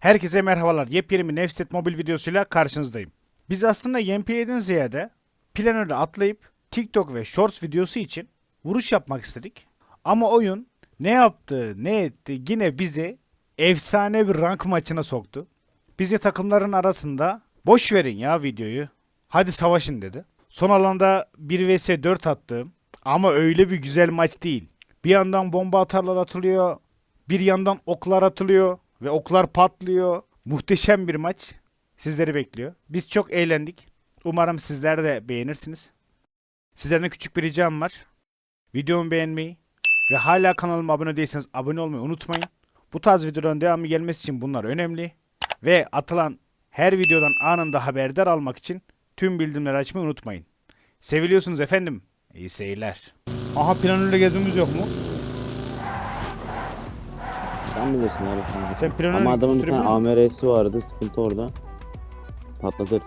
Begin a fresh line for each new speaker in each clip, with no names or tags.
Herkese merhabalar. Yepyeni bir Nefstet mobil videosuyla karşınızdayım. Biz aslında Gameplay'den ziyade planörü atlayıp TikTok ve Shorts videosu için vuruş yapmak istedik. Ama oyun ne yaptı ne etti yine bizi efsane bir rank maçına soktu. Bizi takımların arasında boş verin ya videoyu. Hadi savaşın dedi. Son alanda 1 vs 4 attım. Ama öyle bir güzel maç değil. Bir yandan bomba atarlar atılıyor. Bir yandan oklar atılıyor ve oklar patlıyor. Muhteşem bir maç sizleri bekliyor. Biz çok eğlendik. Umarım sizler de beğenirsiniz. Sizlerden küçük bir ricam var. Videomu beğenmeyi ve hala kanalıma abone değilseniz abone olmayı unutmayın. Bu tarz videoların devamı gelmesi için bunlar önemli. Ve atılan her videodan anında haberdar almak için tüm bildirimleri açmayı unutmayın. Seviliyorsunuz efendim. İyi seyirler. Aha planörle gezmemiz yok mu?
Sen bilirsin abi. sen.
Planör
Ama adamın bir tane? AMR'si vardı. Sıkıntı orada. Patlatır.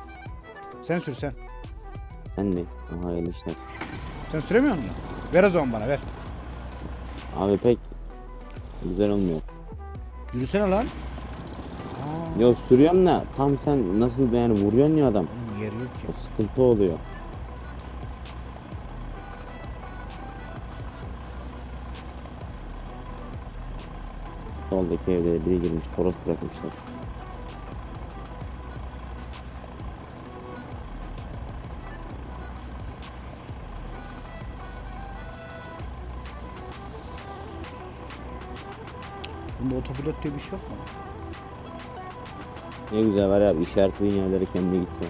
Sen sür sen.
Ben de. Aha öyle işte.
Sen süremiyor musun? Ver o zaman bana ver.
Abi pek güzel olmuyor.
Yürüsene lan. Aa,
Yo sürüyorum da tam sen nasıl yani vuruyorsun ya adam.
oğlum yer yok ki.
O sıkıntı oluyor. Soldaki evde biri girmiş. Toros bırakmışlar.
Bunda otopilot diye bir şey yok mu?
Ne güzel var ya işaretleyin yerlere kendi gitse.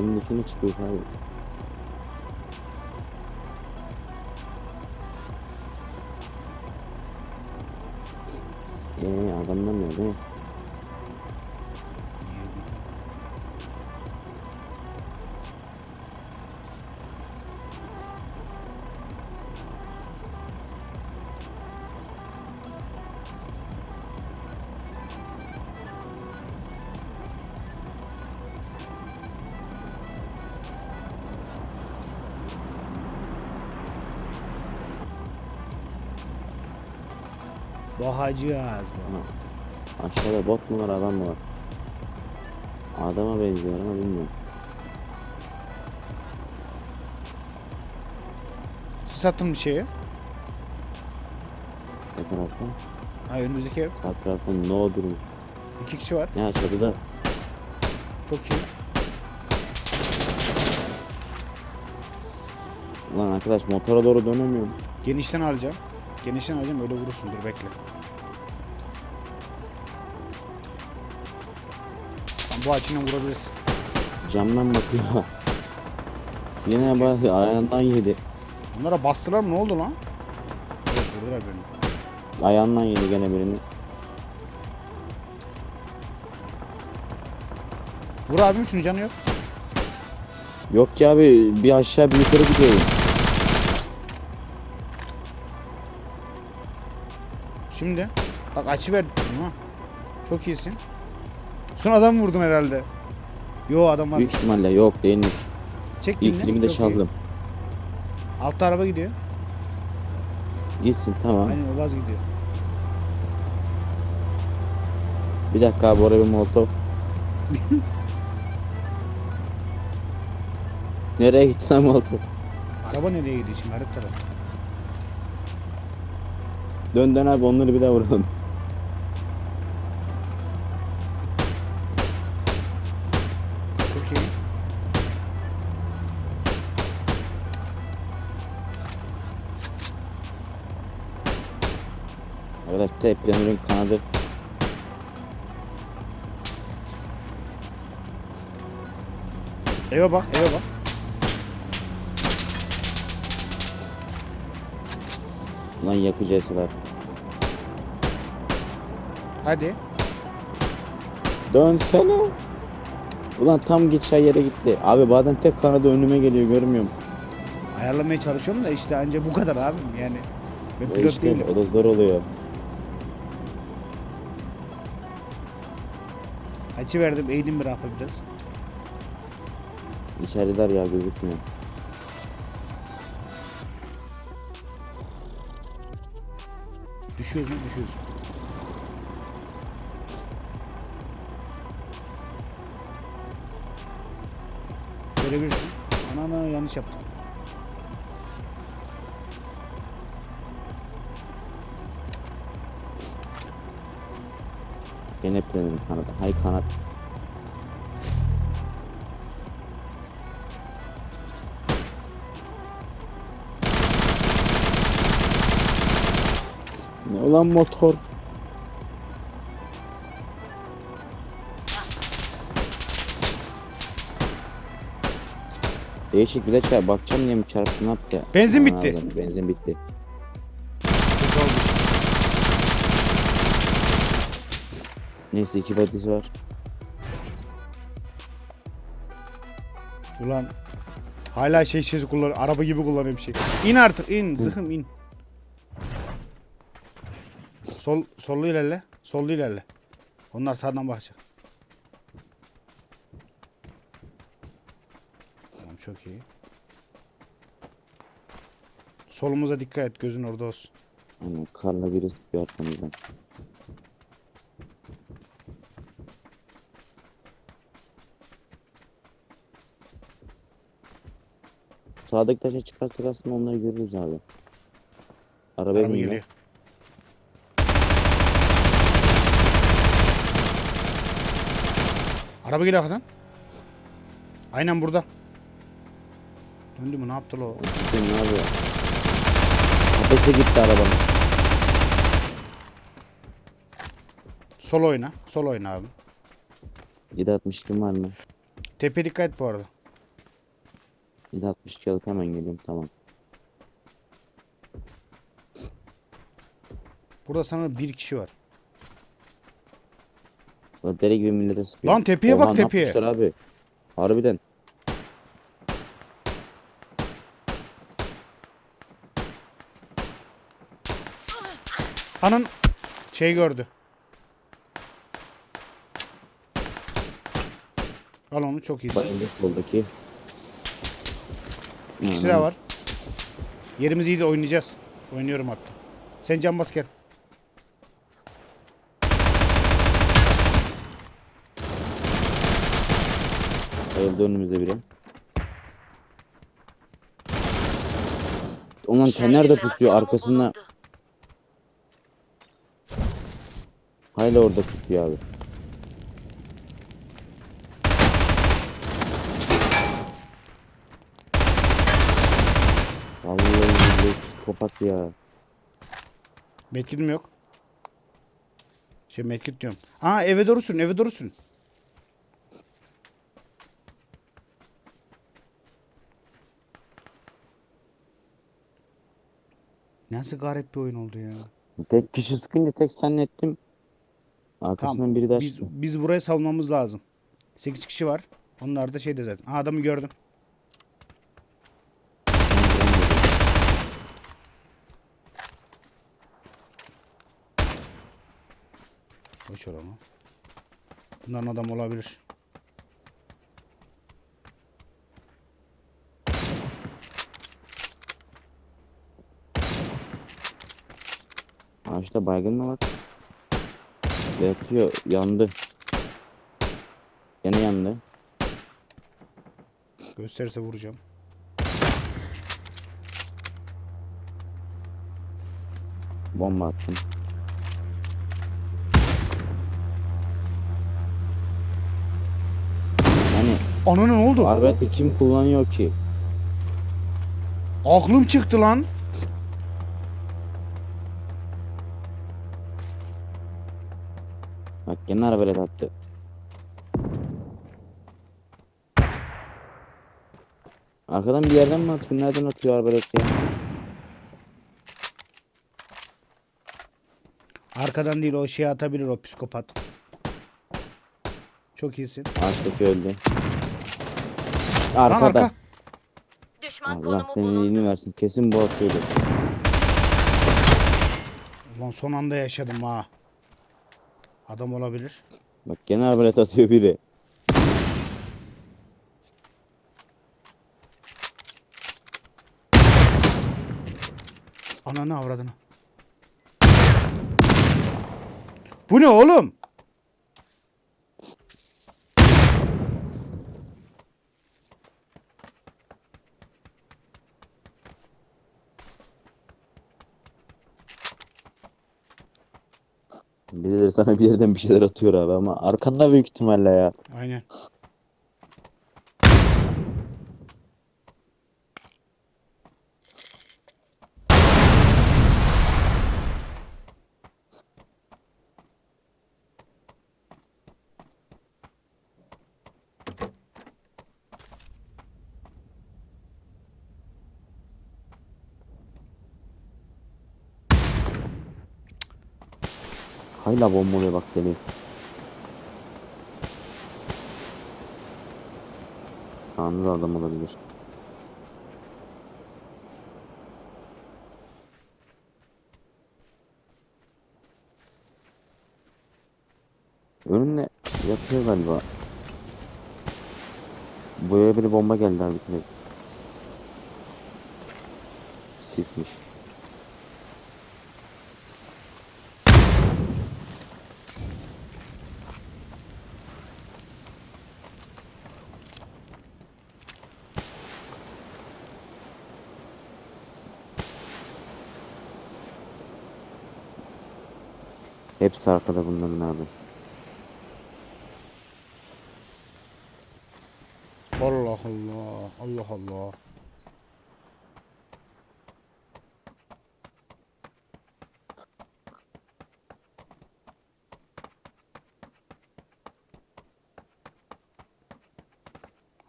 Adamın dışına çıkıyor abi. Eee adamlar nerede?
Bakacağız bu.
Aha. Aşağıda bot mu var adam mı var? Adama benziyor ama bilmiyorum.
Siz attın bir şeyi.
Ne tarafta?
Ha önümüzdeki ev.
Sağ tarafta no durum.
İki kişi var.
Ya çatıda
Çok iyi.
Ulan arkadaş motora doğru dönemiyorum.
Genişten alacağım. Genişten alacağım öyle vurursun dur bekle. Tamam, bu açıyla vurabilirsin.
Camdan bakıyor. Yine bak ayağından yedi.
Bunlara bastılar mı ne oldu lan? Evet vurdular beni.
Ayağından yedi gene birini.
Vur abim şunu canı yok.
Yok ki abi bir aşağı bir yukarı gidiyor.
Şimdi. Bak açı verdim ha. Çok iyisin. Son adam vurdun herhalde. Yo adam var.
Büyük ihtimalle yok değilmiş.
Çek
İlk kilimi de
Çok iyi.
çaldım.
Altta araba gidiyor.
Gitsin tamam.
Aynen o vaz gidiyor.
Bir dakika abi oraya bir molotof. Nereye gitti lan molotof?
Araba nereye gidiyor şimdi garip taraf.
Dön dön abi onları bir daha vuralım.
Çok iyi.
Arkadaş tek planörün kanadı.
Eve bak eve bak.
Ulan yakıcı eseler.
Hadi.
Dönsene. Ulan tam geçen yere gitti. Abi bazen tek kanadı önüme geliyor görmüyorum.
Ayarlamaya çalışıyorum da işte anca bu kadar abim yani. Ben
O
pilot
işte,
değilim.
o da zor oluyor.
Açı verdim eğdim bir rafa biraz.
İçeriler ya gözükmüyor.
Düşüyoruz mu düşüyoruz. Görebilirsin. Ana ana yanlış yaptım.
Gene planım kanadı. Hay kanat. Ne ulan motor? Değişik bir de çarp. Bakacağım diye mi çarptı ne yaptı ya?
Benzin
Aman
bitti.
Allah'ım, Benzin bitti. Neyse iki badisi var.
Ulan hala şey şey kullan araba gibi kullanıyorum şey. İn artık in zıkım in. Sol sollu ilerle. Sollu ilerle. Onlar sağdan bakacak. Tamam çok iyi. Solumuza dikkat et gözün orada olsun.
Hani karla biri sıkıyor arkamızdan. Sağdaki taşa çıkarsak aslında onları görürüz abi. Arabaya
Araba geliyor. Araba geliyor arkadan. Aynen burada. Döndü mü ne yaptı o?
Ne abi? Ateşe gitti arabanın.
Sol oyna. Sol oyna abi.
762 var mı?
Tepe dikkat bu arada.
762 alıp hemen geliyorum tamam.
Burada sana bir kişi var.
Ulan Deli gibi millete sıkıyor.
Lan tepeye bak,
ne
tepeye.
yapmışlar abi? Harbiden.
Anın şey gördü. Al onu çok.
Bak indi soldaki.
İkisi de var. Yerimiz iyi de oynayacağız. Oynuyorum hatta. Sen can bas gel.
Öldü önümüzde biri. Ondan ten nerede pusuyor arkasında? Hala orada pusuyor abi. Vallahi billahi psikopat ya.
Medkit'im yok. Şey medkit diyorum. Aa eve doğru sürün eve doğru sürün. Nasıl garip bir oyun oldu ya.
Tek kişi sıkınca tek zannettim. Arkasından
Tamam.
biri de
Biz,
açtı.
biz buraya savunmamız lazım. 8 kişi var. Onlar da şeyde zaten. Aa, adamı gördüm. Boş ver. Bunların adam olabilir.
Ağaçta baygın mı var? Yatıyor, yandı. Gene yandı.
Gösterirse vuracağım.
Bomba attım. Yani
Ana ne oldu?
arbeti kim kullanıyor ki?
Aklım çıktı lan.
Bak gene arabayla attı. Arkadan bir yerden mi atıyor? Nereden atıyor arbalet ya?
Arkadan değil o şey atabilir o psikopat. Çok iyisin.
Ağaçtaki öldü. Arkada.
arka.
Düşman
Allah
konumu
senin
bulundu.
iyiliğini versin. Kesin bu atıyordu.
Ulan son anda yaşadım ha. Adam olabilir.
Bak gene arbalet atıyor biri.
Ananı avradını. Bu ne oğlum?
Birileri sana bir yerden bir şeyler atıyor abi ama arkanda büyük ihtimalle ya.
Aynen.
Hayla bombalıyor bak geliyor. Sağında da adam olabilir. Önüne yatıyor galiba. Buraya bir bomba geldi abi. Sismiş. Hepsi arkada bunların abi.
Allah Allah. Allah Allah.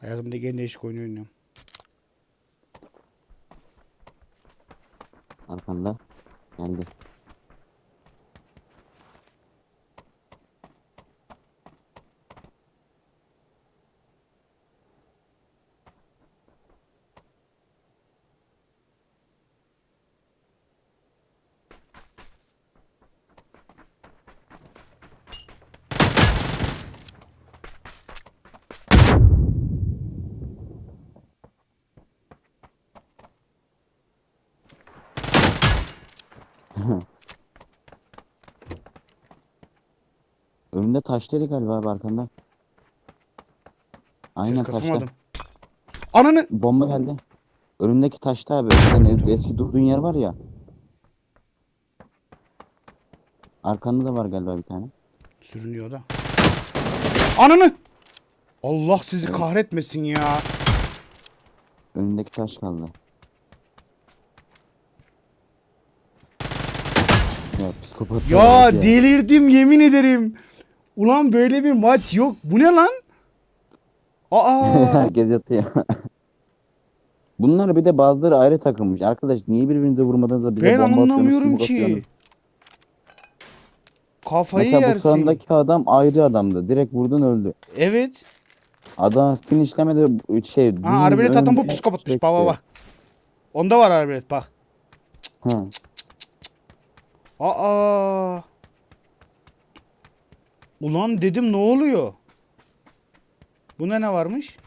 Hayatımda en değişik oyun oynuyorum.
Arkanda. Geldi. Önünde taşları galiba abi arkanda. Aynen
Ses
taşta.
kasamadım. Ananı!
Bomba geldi. Önündeki taşta abi. Sen es- eski durduğun yer var ya. Arkanda da var galiba bir tane.
Sürünüyor da. Ananı! Allah sizi kahretmesin ya.
Önündeki taş kaldı. Ya psikopat.
Ya
ya.
delirdim yemin ederim. Ulan böyle bir maç yok. Bu ne lan? Aa!
Herkes yatıyor. Bunlar bir de bazıları ayrı takılmış. Arkadaş niye birbirinize vurmadınız da bize
ben
bomba atıyorsunuz,
anlamıyorum
smoke
ki.
atıyorsunuz?
Kafayı
Mesela bu
yersin.
sağındaki adam ayrı adamdı. Direkt vurdun öldü.
Evet.
Adam finishlemedi şey.
Ha arbelet atan bu psikopatmış. Bak bak bak. Onda var arbelet bak.
Ha.
Aa. Ulan dedim ne oluyor? Bunda ne varmış?